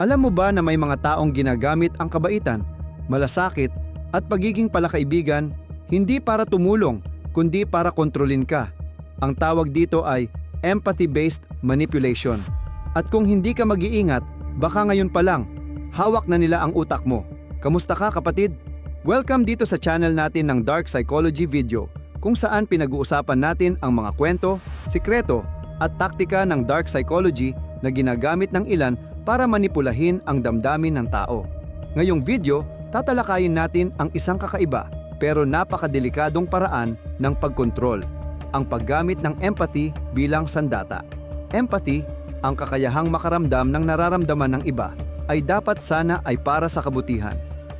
Alam mo ba na may mga taong ginagamit ang kabaitan, malasakit at pagiging palakaibigan hindi para tumulong kundi para kontrolin ka. Ang tawag dito ay empathy-based manipulation. At kung hindi ka mag-iingat, baka ngayon pa lang, hawak na nila ang utak mo. Kamusta ka kapatid? Welcome dito sa channel natin ng Dark Psychology Video kung saan pinag-uusapan natin ang mga kwento, sikreto at taktika ng dark psychology na ginagamit ng ilan para manipulahin ang damdamin ng tao. Ngayong video, tatalakayin natin ang isang kakaiba pero napakadelikadong paraan ng pagkontrol, ang paggamit ng empathy bilang sandata. Empathy, ang kakayahang makaramdam ng nararamdaman ng iba, ay dapat sana ay para sa kabutihan.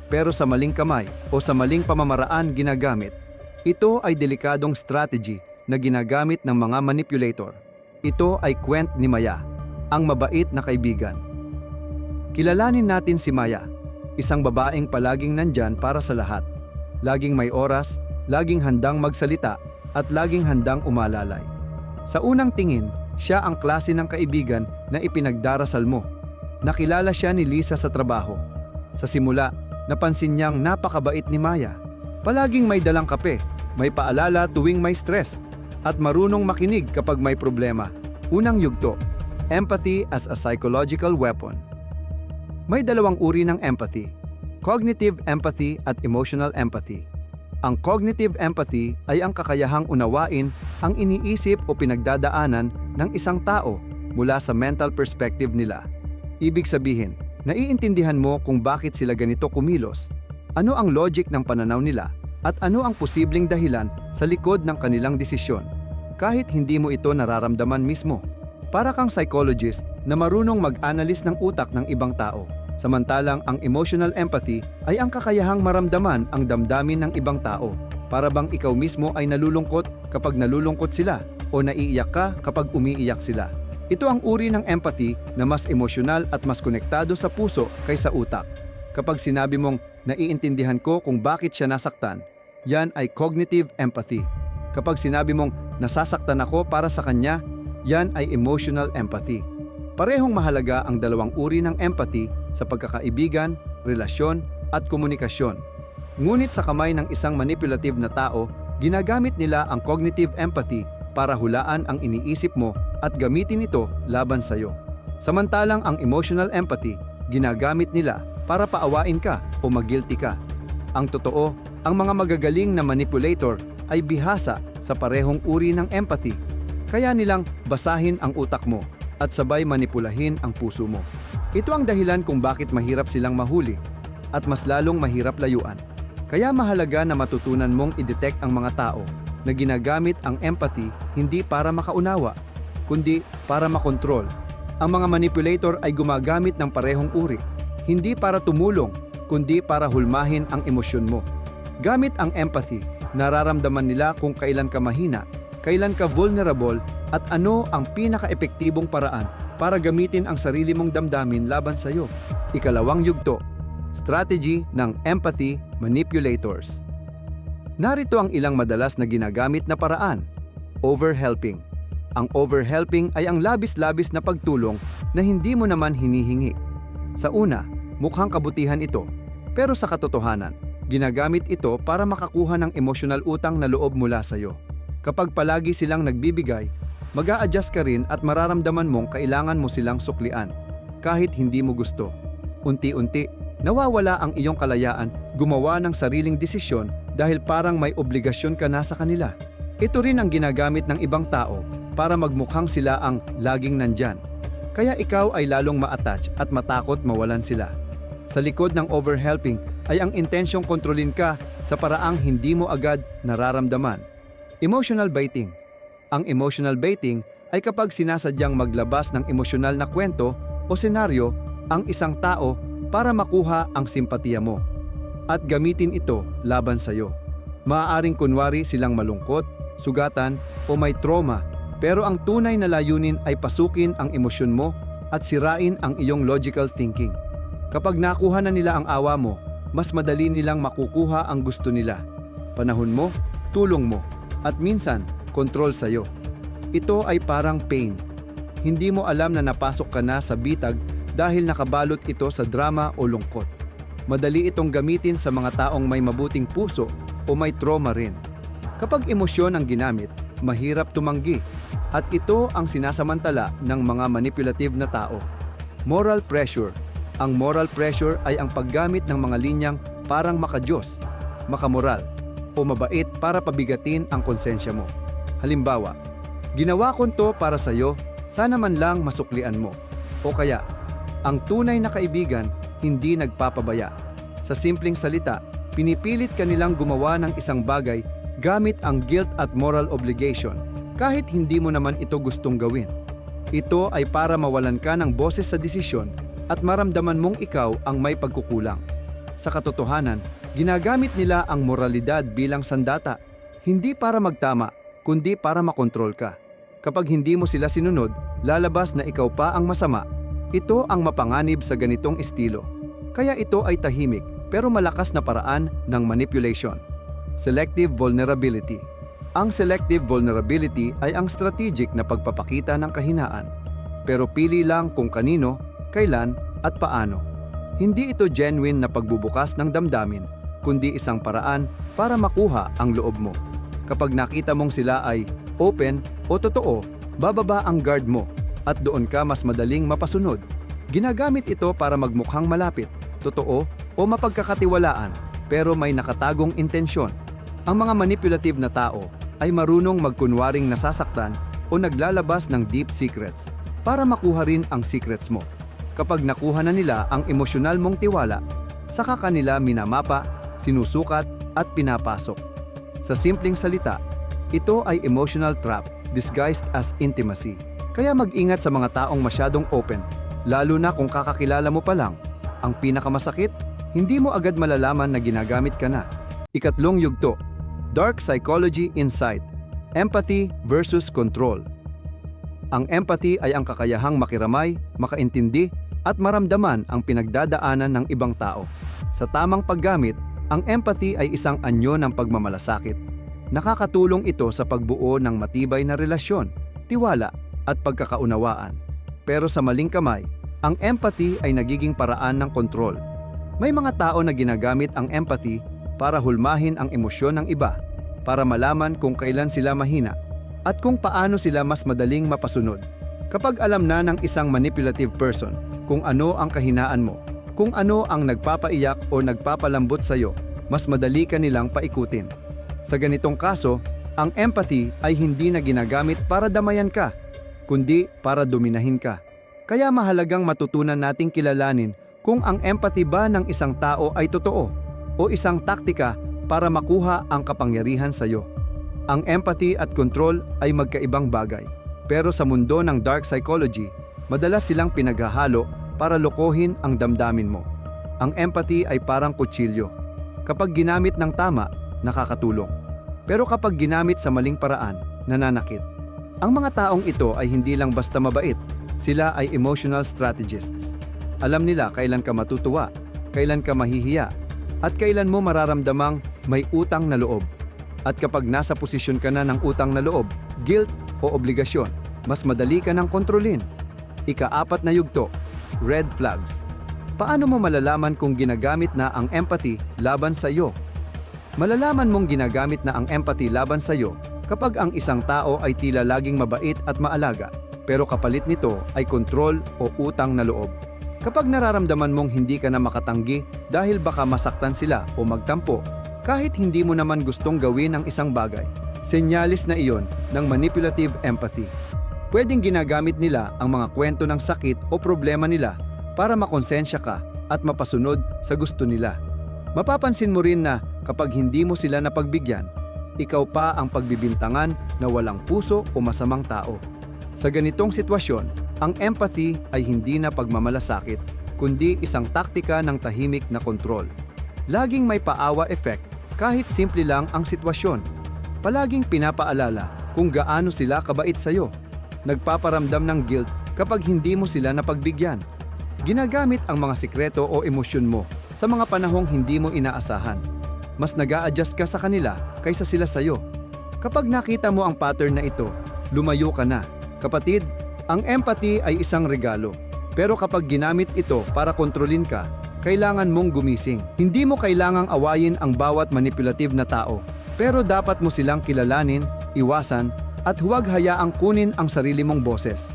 Pero sa maling kamay o sa maling pamamaraan ginagamit, ito ay delikadong strategy na ginagamit ng mga manipulator. Ito ay kwent ni Maya, ang mabait na kaibigan. Kilalanin natin si Maya, isang babaeng palaging nandyan para sa lahat. Laging may oras, laging handang magsalita, at laging handang umalalay. Sa unang tingin, siya ang klase ng kaibigan na ipinagdarasal mo. Nakilala siya ni Lisa sa trabaho. Sa simula, napansin niyang napakabait ni Maya. Palaging may dalang kape, may paalala tuwing may stress, at marunong makinig kapag may problema. Unang yugto, empathy as a psychological weapon. May dalawang uri ng empathy, cognitive empathy at emotional empathy. Ang cognitive empathy ay ang kakayahang unawain ang iniisip o pinagdadaanan ng isang tao mula sa mental perspective nila. Ibig sabihin, naiintindihan mo kung bakit sila ganito kumilos, ano ang logic ng pananaw nila, at ano ang posibleng dahilan sa likod ng kanilang desisyon, kahit hindi mo ito nararamdaman mismo. Para kang psychologist na marunong mag-analyze ng utak ng ibang tao. Samantalang ang emotional empathy ay ang kakayahang maramdaman ang damdamin ng ibang tao. Para bang ikaw mismo ay nalulungkot kapag nalulungkot sila o naiiyak ka kapag umiiyak sila. Ito ang uri ng empathy na mas emosyonal at mas konektado sa puso kaysa utak. Kapag sinabi mong naiintindihan ko kung bakit siya nasaktan, yan ay cognitive empathy. Kapag sinabi mong nasasaktan ako para sa kanya, yan ay emotional empathy. Parehong mahalaga ang dalawang uri ng empathy sa pagkakaibigan, relasyon at komunikasyon. Ngunit sa kamay ng isang manipulative na tao, ginagamit nila ang cognitive empathy para hulaan ang iniisip mo at gamitin ito laban sa iyo. Samantalang ang emotional empathy, ginagamit nila para paawain ka o magilty ka. Ang totoo, ang mga magagaling na manipulator ay bihasa sa parehong uri ng empathy. Kaya nilang basahin ang utak mo at sabay manipulahin ang puso mo. Ito ang dahilan kung bakit mahirap silang mahuli at mas lalong mahirap layuan. Kaya mahalaga na matutunan mong i-detect ang mga tao na ginagamit ang empathy hindi para makaunawa, kundi para makontrol. Ang mga manipulator ay gumagamit ng parehong uri, hindi para tumulong, kundi para hulmahin ang emosyon mo. Gamit ang empathy, nararamdaman nila kung kailan ka mahina, kailan ka vulnerable at ano ang pinaka-epektibong paraan para gamitin ang sarili mong damdamin laban sa iyo. Ikalawang yugto, strategy ng empathy manipulators. Narito ang ilang madalas na ginagamit na paraan. Overhelping. Ang overhelping ay ang labis-labis na pagtulong na hindi mo naman hinihingi. Sa una, mukhang kabutihan ito. Pero sa katotohanan, ginagamit ito para makakuha ng emosyonal utang na loob mula sa iyo. Kapag palagi silang nagbibigay, mag adjust ka rin at mararamdaman mong kailangan mo silang suklian, kahit hindi mo gusto. Unti-unti, nawawala ang iyong kalayaan gumawa ng sariling desisyon dahil parang may obligasyon ka na sa kanila. Ito rin ang ginagamit ng ibang tao para magmukhang sila ang laging nandyan. Kaya ikaw ay lalong ma-attach at matakot mawalan sila. Sa likod ng overhelping ay ang intensyong kontrolin ka sa paraang hindi mo agad nararamdaman. Emotional baiting. Ang emotional baiting ay kapag sinasadyang maglabas ng emosyonal na kwento o senaryo ang isang tao para makuha ang simpatiya mo at gamitin ito laban sa iyo. Maaaring kunwari silang malungkot, sugatan o may trauma pero ang tunay na layunin ay pasukin ang emosyon mo at sirain ang iyong logical thinking. Kapag nakuha na nila ang awa mo, mas madali nilang makukuha ang gusto nila. Panahon mo, tulong mo, at minsan, kontrol sa'yo. Ito ay parang pain. Hindi mo alam na napasok ka na sa bitag dahil nakabalot ito sa drama o lungkot. Madali itong gamitin sa mga taong may mabuting puso o may trauma rin. Kapag emosyon ang ginamit, mahirap tumanggi at ito ang sinasamantala ng mga manipulative na tao. Moral pressure. Ang moral pressure ay ang paggamit ng mga linyang parang makajos, makamoral, o mabait para pabigatin ang konsensya mo. Halimbawa, ginawa ko to para sa'yo, sana man lang masuklian mo. O kaya, ang tunay na kaibigan hindi nagpapabaya. Sa simpleng salita, pinipilit kanilang gumawa ng isang bagay gamit ang guilt at moral obligation kahit hindi mo naman ito gustong gawin. Ito ay para mawalan ka ng boses sa desisyon at maramdaman mong ikaw ang may pagkukulang. Sa katotohanan, ginagamit nila ang moralidad bilang sandata, hindi para magtama, kundi para makontrol ka. Kapag hindi mo sila sinunod, lalabas na ikaw pa ang masama. Ito ang mapanganib sa ganitong estilo. Kaya ito ay tahimik pero malakas na paraan ng manipulation. Selective vulnerability. Ang selective vulnerability ay ang strategic na pagpapakita ng kahinaan. Pero pili lang kung kanino, kailan at paano. Hindi ito genuine na pagbubukas ng damdamin, kundi isang paraan para makuha ang loob mo. Kapag nakita mong sila ay open o totoo, bababa ang guard mo at doon ka mas madaling mapasunod. Ginagamit ito para magmukhang malapit, totoo o mapagkakatiwalaan pero may nakatagong intensyon. Ang mga manipulative na tao ay marunong magkunwaring nasasaktan o naglalabas ng deep secrets para makuha rin ang secrets mo. Kapag nakuha na nila ang emosyonal mong tiwala, saka kanila minamapa, sinusukat at pinapasok. Sa simpleng salita, ito ay emotional trap disguised as intimacy. Kaya mag-ingat sa mga taong masyadong open, lalo na kung kakakilala mo pa lang. Ang pinakamasakit, hindi mo agad malalaman na ginagamit ka na. Ikatlong yugto, Dark Psychology Insight, Empathy versus Control. Ang empathy ay ang kakayahang makiramay, makaintindi, at maramdaman ang pinagdadaanan ng ibang tao. Sa tamang paggamit, ang empathy ay isang anyo ng pagmamalasakit. Nakakatulong ito sa pagbuo ng matibay na relasyon, tiwala, at pagkakaunawaan. Pero sa maling kamay, ang empathy ay nagiging paraan ng kontrol. May mga tao na ginagamit ang empathy para hulmahin ang emosyon ng iba, para malaman kung kailan sila mahina, at kung paano sila mas madaling mapasunod. Kapag alam na ng isang manipulative person kung ano ang kahinaan mo, kung ano ang nagpapaiyak o nagpapalambot sa iyo, mas madali ka nilang paikutin. Sa ganitong kaso, ang empathy ay hindi na ginagamit para damayan ka, kundi para dominahin ka. Kaya mahalagang matutunan nating kilalanin kung ang empathy ba ng isang tao ay totoo o isang taktika para makuha ang kapangyarihan sa iyo. Ang empathy at control ay magkaibang bagay. Pero sa mundo ng dark psychology, madalas silang pinaghahalo para lokohin ang damdamin mo. Ang empathy ay parang kutsilyo. Kapag ginamit ng tama, nakakatulong. Pero kapag ginamit sa maling paraan, nananakit. Ang mga taong ito ay hindi lang basta mabait, sila ay emotional strategists. Alam nila kailan ka matutuwa, kailan ka mahihiya, at kailan mo mararamdamang may utang na loob. At kapag nasa posisyon ka na ng utang na loob, guilt o obligasyon, mas madali ka ng kontrolin. Ikaapat na yugto, red flags. Paano mo malalaman kung ginagamit na ang empathy laban sa iyo? Malalaman mong ginagamit na ang empathy laban sa iyo kapag ang isang tao ay tila laging mabait at maalaga, pero kapalit nito ay kontrol o utang na loob. Kapag nararamdaman mong hindi ka na makatanggi dahil baka masaktan sila o magtampo, kahit hindi mo naman gustong gawin ang isang bagay, senyalis na iyon ng manipulative empathy. Pwedeng ginagamit nila ang mga kwento ng sakit o problema nila para makonsensya ka at mapasunod sa gusto nila. Mapapansin mo rin na kapag hindi mo sila napagbigyan, ikaw pa ang pagbibintangan na walang puso o masamang tao. Sa ganitong sitwasyon, ang empathy ay hindi na pagmamalasakit, kundi isang taktika ng tahimik na kontrol. Laging may paawa effect kahit simple lang ang sitwasyon. Palaging pinapaalala kung gaano sila kabait sa'yo. Nagpaparamdam ng guilt kapag hindi mo sila napagbigyan. Ginagamit ang mga sikreto o emosyon mo sa mga panahong hindi mo inaasahan. Mas nag adjust ka sa kanila kaysa sila sa'yo. Kapag nakita mo ang pattern na ito, lumayo ka na. Kapatid, ang empathy ay isang regalo. Pero kapag ginamit ito para kontrolin ka, kailangan mong gumising. Hindi mo kailangang awayin ang bawat manipulative na tao. Pero dapat mo silang kilalanin, iwasan, at huwag hayaang kunin ang sarili mong boses.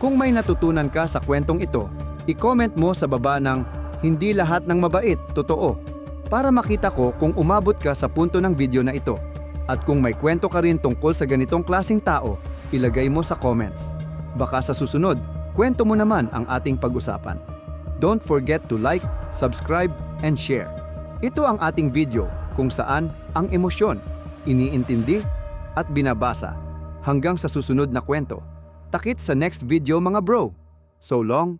Kung may natutunan ka sa kwentong ito, i-comment mo sa baba ng hindi lahat ng mabait, totoo. Para makita ko kung umabot ka sa punto ng video na ito. At kung may kwento ka rin tungkol sa ganitong klasing tao, ilagay mo sa comments. Baka sa susunod, kwento mo naman ang ating pag-usapan. Don't forget to like, subscribe, and share. Ito ang ating video kung saan ang emosyon, iniintindi, at binabasa. Hanggang sa susunod na kwento. Takit sa next video mga bro. So long